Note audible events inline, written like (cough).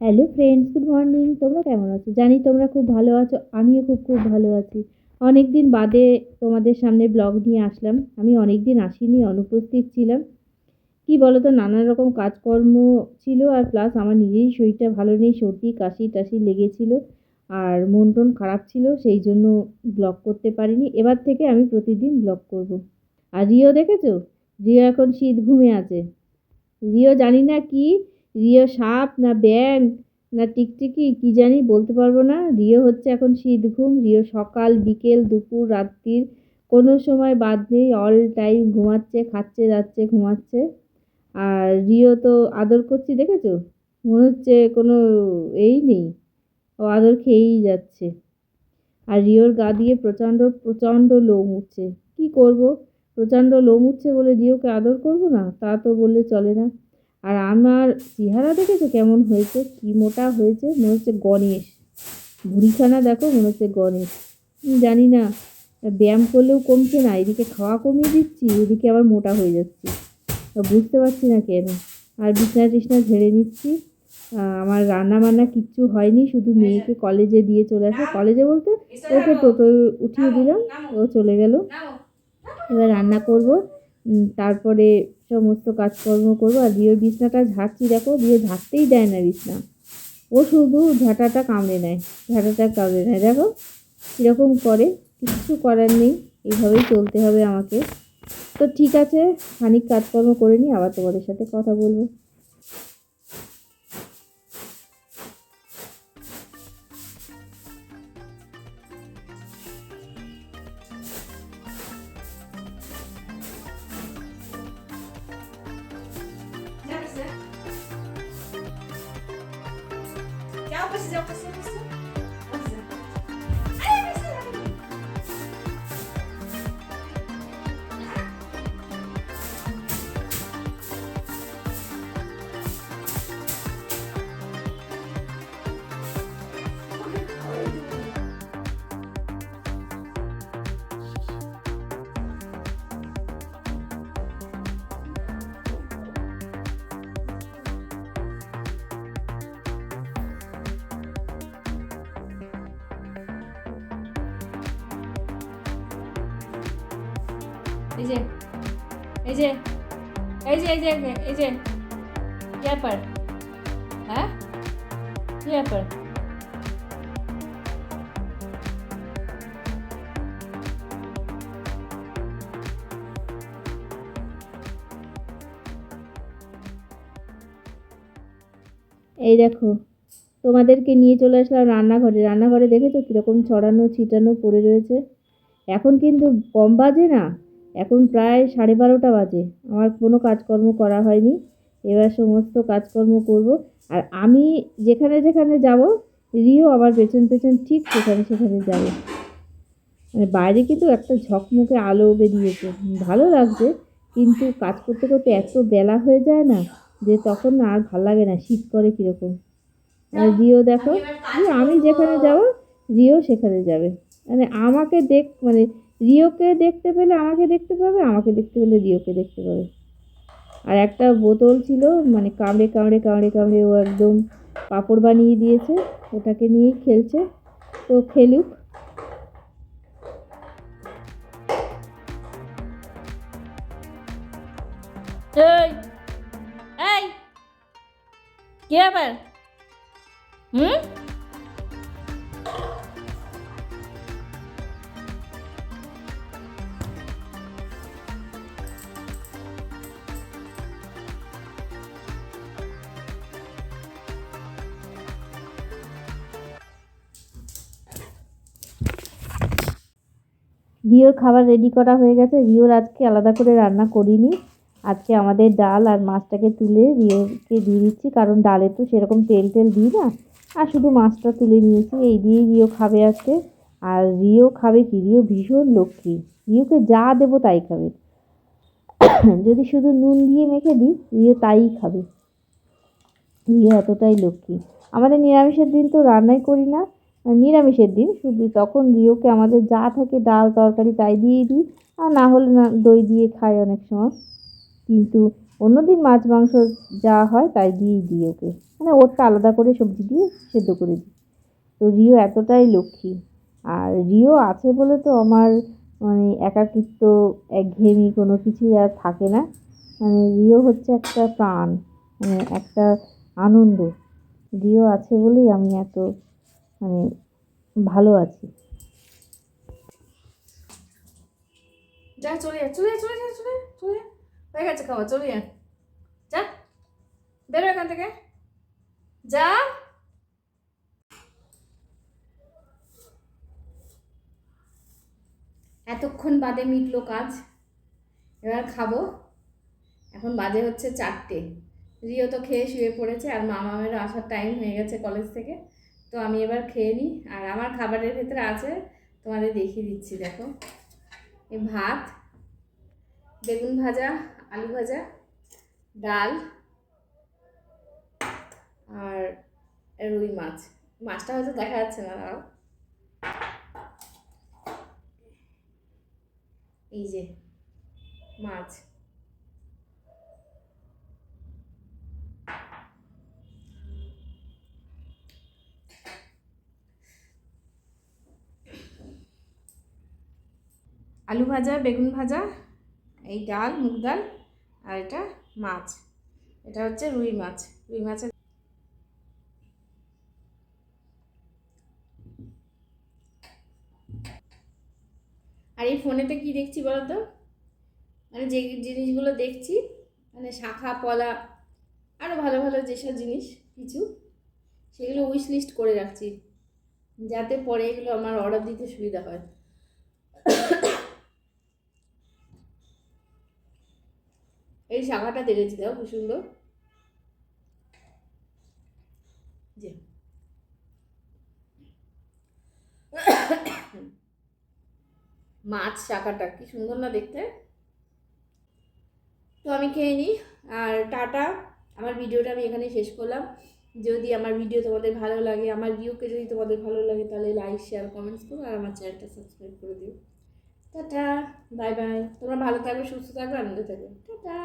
Hello friends good morning তোমরা কেমন আছো? জানি তোমরা খুব ভালো আছো, আমিও খুব খুব ভালো আছি। অনেক দিন বাদে তোমাদের সামনে ব্লগ নিয়ে আসলাম। আমি অনেক দিন আসিনি, অনুপস্থিত ছিলাম। কি বলো তো নানান রকম কাজকর্ম ছিল আর প্লাস আমার নিজেরই শরীরটা ভালো নেই, সর্দি, কাশি টাশি লেগেছিলো আর মন টন খারাপ ছিল, সেই জন্য ব্লগ করতে পারিনি। এবার থেকে আমি প্রতিদিন ব্লগ করব। আর রিও দেখেছ? রিও এখন শীত ঘুমে আছে। রিও জানি না কি রিও সাপ না ব্যাং না টিকটিকি, কি জানি বলতে পারব না। রিও হচ্ছে এখন শীত ঘুম। রিও সকাল, বিকেল, দুপুর, রাত্রির কোনো সময় বাদ নেই। অল টাইম ঘুমাচ্ছে, খাচ্ছে, যাচ্ছে, ঘুমাচ্ছে। আর রিও তো আদর করছি, দেখেছ? মনে হচ্ছে কোনো এই নেই। ও আদর খেয়েই যাচ্ছে। আর রিওর গা দিয়ে প্রচণ্ড প্রচণ্ড লোম উঠছে। কি করব? প্রচণ্ড লোম উঠছে বলে রিওকে আদর করব না? তা তো বললে চলে না। আর আমার চেহারা দেখেছ কেমন হয়েছে? কি মোটা হয়েছে? মনে হচ্ছে গণেশ। ভুড়িখানা দেখো, মনে হচ্ছে গণেশ। জানি না, ব্যায়াম করলেও কমছে না, এদিকে খাওয়া কমিয়ে দিচ্ছি, এদিকে আবার মোটা হয়ে যাচ্ছি। বুঝতে পারছি না কেন। আর বিছনা টিছনা ঝেড়ে নিচ্ছি। আমার রান্না বান্না কিচ্ছু হয়নি, শুধু মেয়েকে কলেজে দিয়ে চলে আসে। কলেজে বলতে ওকে টোটো উঠিয়ে দিলাম, ও চলে গেল। এবার রান্না করব। তারপরে সমস্ত কাজকর্ম করব আর রিওর বিছনাটা ঝাঁকি দেখো রিও ঝাঁকতেই দেয় না বিছনা। ও শুধু ঝাঁটাটা কামড়ে নেয়, ঝাঁটাটা কামড়ে নেয়। দেখো, কীরকম করে, কিচ্ছু করার নেই, এইভাবেই চলতে হবে আমাকে। তো ঠিক আছে, খানিক কাজকর্ম করে নিই আবার তোমাদের সাথে কথা বলব। precisei, eu pensei, এই যে এই যে এই যে এই যে এই যে ব্যাপার? হ্যাঁ? এই দেখো, তোমাদেরকে নিয়ে চলে আসলাম রান্নাঘরে। রান্নাঘরে দেখেছ কীরকম ছড়ানো, ছিটানো পড়ে রয়েছে? এখন কিন্তু কম বাজে না? এখন প্রায় সাড়ে বারোটা বাজে। আমার কোনো কাজকর্ম করা হয়নি। এবার সমস্ত কাজকর্ম করব। আর আমি যেখানে যেখানে যাব রিও আমার পেছন পেছন ঠিক সেখানে সেখানে যাবে। মানে বাইরে কিন্তু একটা ঝকমকে আলো বেরিয়েছে। ভালো লাগছে কিন্তু কাজ করতে করতে এত বেলা হয়ে যায় না যে তখন না আর ভালো লাগে না শীত করে কীরকম। আর রিও দেখো আমি যেখানে যাব রিও সেখানে যাবে। মানে আমাকে দেখ মানে রিওকে দেখতে পেলে আমাকে দেখতে পাবে, আমাকে দেখতে পেলে রিওকে দেখতে পাবে। আর একটা বোতল ছিল মানে কামড়ে কামড়ে কামড়ে কামড়ে ও একদম পাঁপড় বানিয়ে দিয়েছে, ওটাকে নিয়েই খেলছে। তো খেলুক। কি হুম? রিওর খাবার রেডি করা হয়ে গেছে। রিওর আজকে আলাদা করে রান্না করিনি। আজকে আমাদের ডাল আর মাছটাকে তুলে রিওকে দিয়ে দিচ্ছি, কারণ ডালে তো সেরকম তেল টেল দিই না। আর শুধু মাছটা তুলে নিয়েছি, এই দিয়েই রিও খাবে আজকে। আর রিও খাবে কি? রিও ভীষণ লক্ষ্মী। রিওকে যা দেবো তাই খাবে। (coughs) যদি শুধু নুন দিয়ে মেখে দিই, রিও তাই খাবে। রিও এতটাই লক্ষ্মী। আমাদের নিরামিষের দিন তো রান্নাই করি না। নিরামিষের দিন, শুধু তখন রিওকে আমাদের যা থাকে ডাল, তরকারি তাই দিয়েই দিই, আর না হলে না দই দিয়ে খাই অনেক সময়। কিন্তু অন্যদিন মাছ, মাংস যা হয় তাই দিয়েই দিই ওকে মানে ওরটা আলাদা করে সবজি দিয়ে সেদ্ধ করে দিই। তো রিও এতটাই লক্ষ্মী। আর রিও আছে বলে তো আমার মানে একাকিত্ব একঘেয়েমি কোনো কিছুই আর থাকে না। মানে রিও হচ্ছে একটা প্রাণ মানে একটা আনন্দ। রিও আছে বলেই আমি এত মানে ভালো আছি। যা, চলে যা চলে চলে যা চলে চলে হয়ে গেছে খাওয়া, চলে যা যা, বেরো এখান থেকে। যা। এতক্ষণ বাদে মিটলো কাজ। এবার খাব। এখন বাজে হচ্ছে চারটে। রিও তো খেয়ে শুয়ে পড়েছে আর মামামেরও আসার টাইম হয়ে গেছে কলেজ থেকে। তো আমি এবার খেয়ে নিই। আর আমার খাবারের ভেতরে আছে, তোমাদের দেখিয়ে দিচ্ছি, দেখো। এই ভাত, বেগুন ভাজা, আলু ভাজা, ডাল আর রুই মাছ। মাছটা হয়তো দেখা যাচ্ছে না দাও এই যে মাছ। আলু ভাজা, বেগুন ভাজা, এই ডাল, মুগ ডাল আর এটা মাছ। এটা হচ্ছে রুই মাছ। রুই মাছের আর এই ফোনেতে কি দেখছি বলো তো মানে যে জিনিসগুলো দেখছি মানে শাখা, পলা আরও ভালো ভালো যেসব জিনিস, কিছু, সেগুলো উইশ লিস্ট করে রাখছি। যাতে পরে এগুলো আমার অর্ডার দিতে সুবিধা হয়। এই শাখাটা দেখেছি দাও খুব সুন্দর। যে। মাছ শাখাটা, কি সুন্দর না দেখতে। তো আমি খেয়ে নিই। আর টাটা, আমার ভিডিওটা আমি এখানে শেষ করলাম। যদি আমার ভিডিও তোমাদের ভালো লাগে, আমার ভিউকে যদি তোমাদের ভালো লাগে, তাহলে লাইক শেয়ার কমেন্টস করো, আর আমার চ্যানেলটা সাবস্ক্রাইব করে দিও। টাটা বাই বাই তোমরা ভালো থাকবে, সুস্থ থাকবে, আনন্দ থাকবে। টাটা।